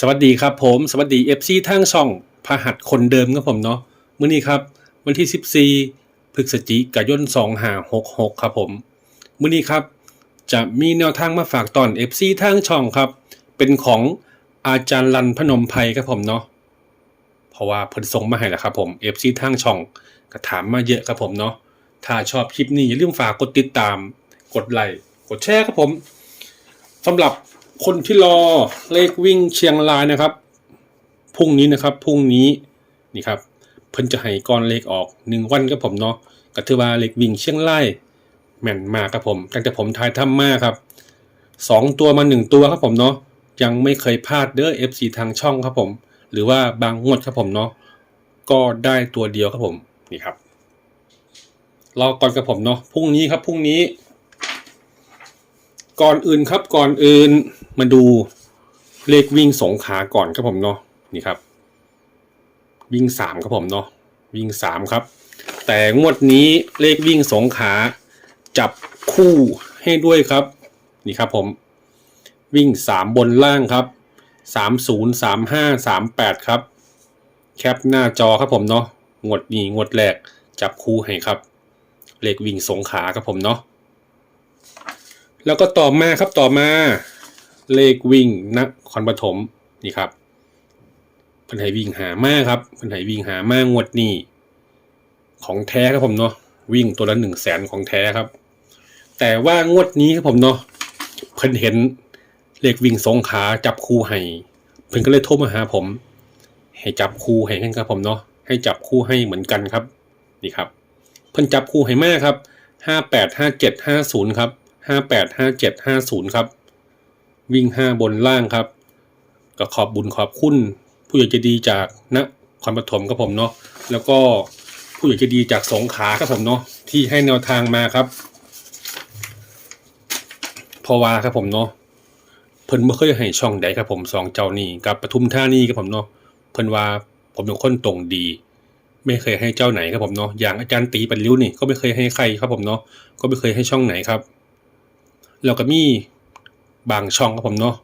สวัสดีครับผมสวัสดี FC ทางช่องพหัสคนเดิมครับผมเนาะมื้อนี้ครับ วันที่ 14พฤศจิกายน2566 ครับผมมื้อนี้ครับ จะมีแนวทางมาฝากตอน FC ทางช่องครับ เป็นของอาจารย์รันพนมไพรครับผมเนาะเพราะว่าเพิ่นส่งมาให้แล้วครับผม FC ทางช่องก็ถามมาเยอะครับผมเนาะถ้าชอบคลิปนี้อย่าลืมฝากกดติดตาม กดไลค์กดแชร์ครับผมสำหรับ คนที่รอเลขวิ่งเชียงรายนะครับพรุ่งนี้นะครับพรุ่งนี้นี่ครับเพิ่นจะให้ก้อนเลขออกหนึ่งวันครับผมเนาะก็ถือว่าเลขวิ่งเชียงรายแม่นมากครับผมตั้งแต่ผมทายทำมาครับสองตัวมาหนึ่งตัวครับผมเนาะยังไม่เคยพลาดเด้อ FC ทางช่องครับผม หรือว่าบางงวดครับผมเนาะก็ได้ตัวเดียวครับผมนี่ครับรอก่อนกับผมเนาะพรุ่งนี้ครับพรุ่งนี้ ก่อนอื่นครับก่อนอื่นมาดูเลขวิ่งสงขาก่อนครับผมเนาะนี่ครับ วิ่งสามครับผมเนาะวิ่งสามครับ แต่งวดนี้เลขวิ่งสงขาจับคู่ให้ด้วยครับ นี่ครับผม วิ่งสามบนล่างครับสามศูนย์สามห้าสามแปดครับ แคปหน้าจอครับผมเนาะงวดนี้งวดแรกจับคู่ให้ครับ เลขวิ่งสงขาครับผมเนาะ แล้วก็ต่อมาครับต่อมาเลขวิ่งนครปฐมนี่ครับพันไหวิ่งหามาครับพันไหวิ่งหามางวดนี้ของแท้ครับผมเนาะวิ่งตัวละหนึ่งแสนของแท้ครับ แต่ว่างวดนี้ครับผมเนาะเพิ่นเห็นเลขวิ่งสงขาจับคู่ให้เพิ่นก็เลยโทรมาหาผม ให้จับคู่ให้กันครับผมเนาะให้จับคู่ให้เหมือนกันครับนี่ครับ เพิ่นจับคู่ให้มากครับห้าแปดห้าเจ็ดห้าศูนย์ครับ ห้าแปดห้าเจ็ดห้าศูนย์ครับ วิ่งห้าบนล่างครับ ก็ขอบบุญขอบคุณ ผู้ใหญ่ใจดีจากนครปฐมครับผมเนาะแล้วก็ผู้ใหญ่ใจดีจากสงขาครับผมเนาะที่ให้แนวทางมาครับพอว่าครับผมเนาะเพิ่นไม่เคยให้ช่องใดครับผมสองเจ้านี่กับปทุมธานีครับผมเนาะเพิ่นว่าผมเป็นคนตรงดี ไม่เคยให้เจ้าไหนครับผมเนาะอย่างอาจารย์ตีปันริ้วนี่ก็ไม่เคยให้ใครครับผมเนาะก็ไม่เคยให้ช่องไหนครับ แล้วก็มีบางช่องครับผมเนาะ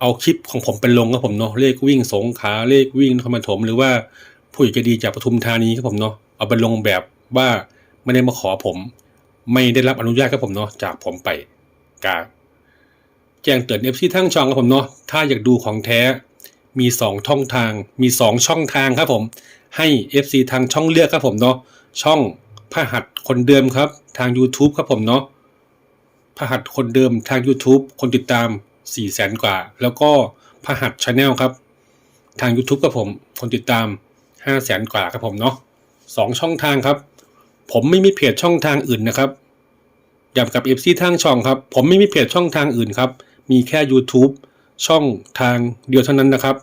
เอาคลิปของผมเป็นลงครับผมเนาะเลขวิ่งสงขาเลขวิ่งนครปฐมหรือว่าผู้ใหญ่ดีจากปทุมธานีครับผมเนาะเอาไปลงแบบว่าไม่ได้มาขอผม ไม่ได้รับอนุญาตครับผมเนาะจากผมไปกาแจ้งเตือนเอฟซีทั้งช่องครับผมเนาะถ้าอยากดูของแท้มีสองช่องทางมีสองช่องทางครับผมให้ FC ทางช่องเลือกครับผมเนาะช่องพหัสคนเดิมครับ ทาง YouTube ครับผมเนาะ พหัสคนเดิมทาง YouTube คนติดตาม4 0 0แสนกว่า แล้วก็พหัสชาแนลครับ ทาง YouTube ครับผม คนติดตาม5 0 0แสนกว่าครับผมเนาะสองช่องทางครับ ผมไม่มีเพจช่องทางอื่นนะครับย้ำกับ FC ทางช่องครับ ผมไม่มีเพจช่องทางอื่นครับ มีแค่ YouTube ช่องทางเดียวเท่านั้นนะครับ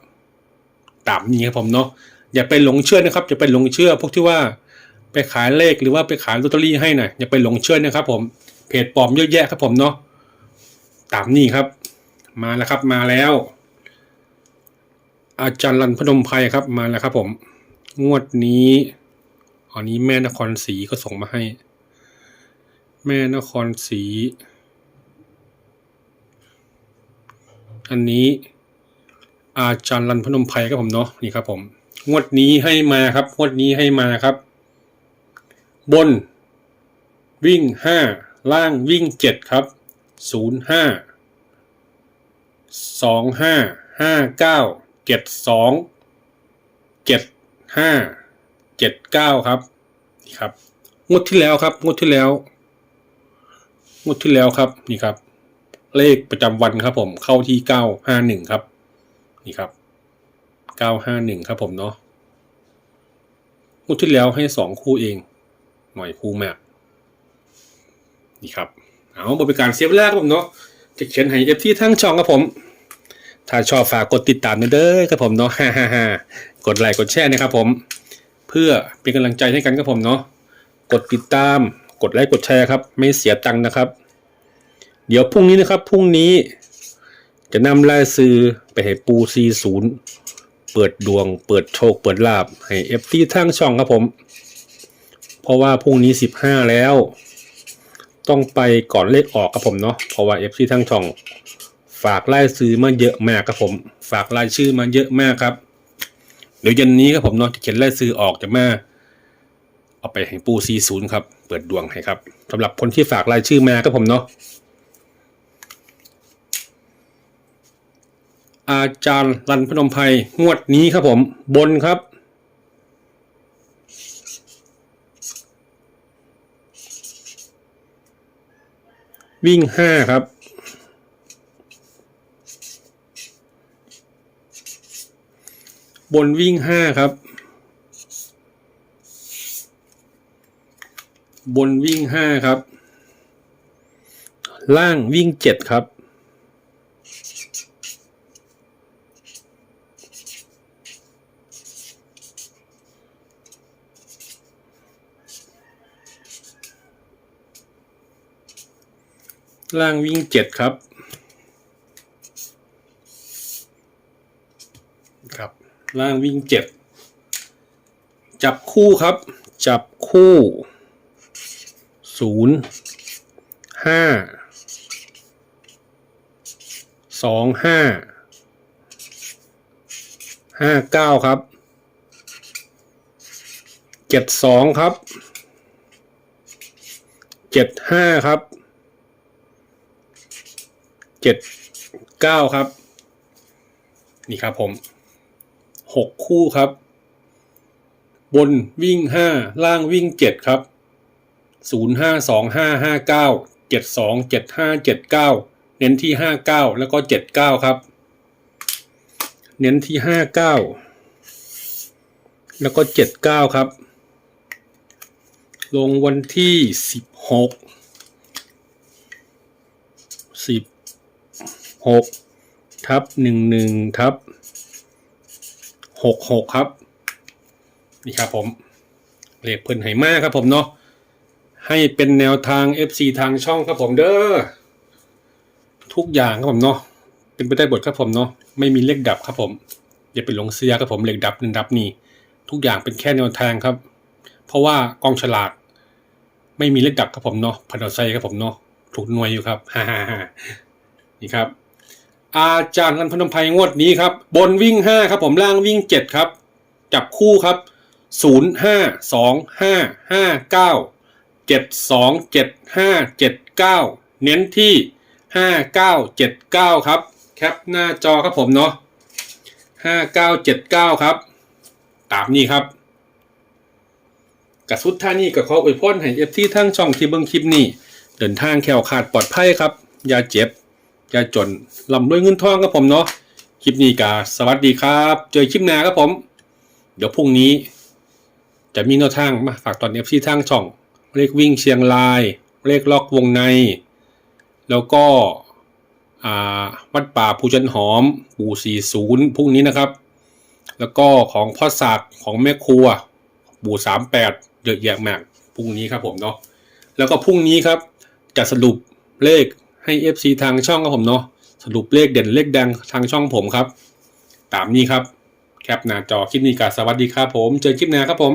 ตามนี้ครับผมเนาะอย่าไปหลงเชื่อนะครับอย่าไปหลงเชื่อพวกที่ว่าไปขายเลขหรือว่าไปขายลอตเตอรี่ให้นะอย่าไปหลงเชื่อนะครับผม เพจปลอมเยอะแยะครับผมเนาะตามนี้ครับ มาแล้วครับมาแล้ว อาจารย์รันพนมไพรครับมาแล้วครับผม งวดนี้อันนี้แม่นครศรีก็ส่งมาให้ แม่นครศรีอันนี้ อาจารย์รันพนมไพรครับผมเนาะนี่ครับผมงวดนี้ให้มาครับงวดนี้ให้มาครับ บนวิ่งห้า ล่างวิ่งเจ็ดครับศูนย์ห้าสองห้าห้าเก้าเจ็ดสองเจ็ดห้าเจ็ดเก้าครับนี่ครับงวดที่แล้วครับงวดที่แล้วงวดที่แล้วครับนี่ครับ เลขประจำวันครับผมเข้าที่เก้าห้าหนึ่งครับ นี่ครับเก้าห้าหนึ่งครับผมเนาะงวดที่แล้วให้สองคู่เอง หน่อยคู่แมก นี่ครับ เอาบริการเสียเวลาครับผมเนาะจะเขียนให้เอฟที่ทั้งช่องครับผม ถ้าชอบฝากกดติดตามเด้อครับผมเนาะฮ่าฮ่าฮ่ากดไลค์กดแชร์นะครับผม เพื่อเป็นกำลังใจให้กันครับผมเนาะ กดติดตาม กดไลค์กดแชร์ครับ ไม่เสียตังค์นะครับ เดี๋ยวพรุ่งนี้นะครับ พรุ่งนี้ จะนำรายซื้อไปให้ปูซีศูนย์เปิดดวง เปิดโชค เปิดลาบให้เอฟที่ทั้งช่องครับผม เพราะว่าพรุ่งนี้สิบห้าแล้ว ต้องไปก่อนเลขออกครับผมเนาะเพราะว่าเอฟซีทั้งช่อง ฝากรายซื้อมาเยอะมากครับผม ฝากรายชื่อมาเยอะมากครับ เดี๋ยวเย็นนี้ครับผมเนาะจะเขียนรายซื้อออกจะมาเอาไปให้ปูซีศูนย์ครับ เปิดดวงให้ครับสำหรับคนที่ฝากรายชื่อมาครับผมเนาะอาจารย์รันพนมไพรงวดนี้ครับผมบนครับ วิ่งห้าครับ บนวิ่งห้าครับ บนวิ่งห้าครับ ล่างวิ่งเจ็ดครับ ล่างวิ่งเจ็ดครับ ครับ ล่างวิ่งเจ็ด จับคู่ครับ จับคู่ศูนย์ห้าสองห้าห้าเก้าครับเจ็ดสองครับเจ็ดห้าครับ เจ็ดเก้าครับ นี่ครับผมหกคู่ครับ บนวิ่งห้าล่างวิ่งเจ็ดครับศูนย์ห้าสองห้าห้าเก้าเจ็ดสองเจ็ดห้าเจ็ดเก้าเน้นที่ห้าเก้าแล้วก็เจ็ดเก้าครับ เน้นที่ห้าเก้าแล้วก็เจ็ดเก้าครับ ลงวันที่สิบหกสิบ หกทับหนึ่งหนึ่งทับหกหกครับ นี่ครับผมเลขเพิ่นไหมากครับผมเนาะให้เป็นแนวทาง FC ทางช่องครับผมเด้อทุกอย่างครับผมเนาะเป็นไปได้บทครับผมเนาะไม่มีเลขดับครับผม อย่าไปหลงเสียครับผมเลขดับหนึ่งดับนี่ทุกอย่างเป็นแค่แนวทางครับ เพราะว่ากองฉลากไม่มีเลขดับครับผมเนาะพันเอไซครับผมเนาะถูกหน่วยอยู่ครับฮ่าฮ่าฮ่านี่ครับ อาจารย์กันพนมไพรงวดนี้ครับ บนวิ่งห้าครับผมล่างวิ่งเจ็ดครับ จับคู่ครับศูนย์ห้าสองห้าห้าเก้าเจ็ดสองเจ็ดห้าเจ็ดเก้าเน้นที่ห้าเก้าเจ็ดเก้าครับ แคปหน้าจอครับผมเนาะห้าเก้าเจ็ดเก้าครับ ตามนี้ครับกระสุดท่านี่ก็ขออวยพรให้เอฟที่ทั้งช่องที่เบิ้งคลิปนี้ เดินทางแขวขาดปลอดภัยครับ อย่าเจ็บ อย่าจนลำด้วยเงินทองครับผมเนาะคลิปนี้กาสวัสดีครับ เจอคลิปหน้าครับผม เดี๋ยวพรุ่งนี้ จะมีแนวทางมาฝากตอนเอฟซีทางช่อง เลขวิ่งเชียงราย เลขล็อกวงใน แล้วก็วัดป่าภูจันหอม ปู่สี่ศูนย์พรุ่งนี้นะครับ แล้วก็ของพ่อศักดิ์ของแม่ครัว ปู่สามแปดเยอะแยะมากพรุ่งนี้ครับผมเนาะแล้วก็พรุ่งนี้ครับจะสรุปเลข ให้ FC ทางช่องครับผมเนาะสรุปเลขเด่นเลขดังทางช่องผมครับ ตามนี้ครับ แคปหน้าจอคลิปนี้กาสวัสดีครับผม เจอคลิปหน้าครับผม